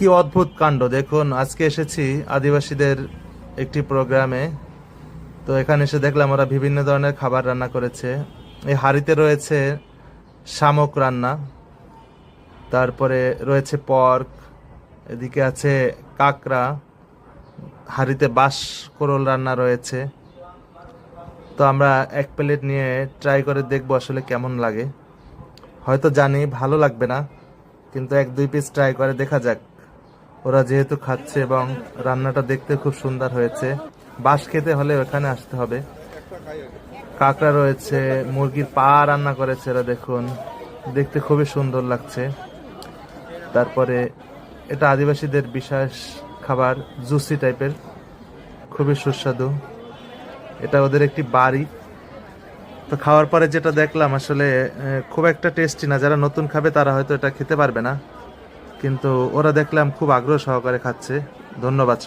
কি অদ্ভুত কাণ্ড? দেখুন, আজকে এসেছি আদিবাসীদের একটি প্রোগ্রামে। তো এখানে এসে দেখলাম ওরা বিভিন্ন ধরনের খাবার রান্না করেছে। এই হাঁড়িতে রয়েছে শামুক রান্না, তারপরে রয়েছে পর্ক, এদিকে আছে কাকড়া, হাঁড়িতে বাঁশ কোরল রান্না রয়েছে। তো আমরা এক প্লেট নিয়ে ট্রাই করে দেখব আসলে কেমন লাগে। হয়তো জানি, ভালো লাগবে না, কিন্তু এক দুই পিস ট্রাই করে দেখা যাক। ওরা যেহেতু খাচ্ছে এবং রান্নাটা দেখতে খুব সুন্দর হয়েছে। বাঁশ খেতে হলে ওখানে আসতে হবে। কাঁকড়া রয়েছে, মুরগির পা রান্না করেছে এরা, দেখুন। দেখতে খুবই সুন্দর লাগছে। তারপরে এটা আদিবাসীদের বিশেষ খাবার, জুসি টাইপের। খুবই সুস্বাদু। এটা ওদের একটি বাড়ি। তো খাওয়ার পরে যেটা দেখলাম, আসলে খুব একটা টেস্টি না। যারা নতুন খাবে তারা হয়তো এটা খেতে পারবে না। কিন্তু ওরা দেখলাম খুব আগ্রহ সহকারে খাচ্ছে। ধন্যবাদ।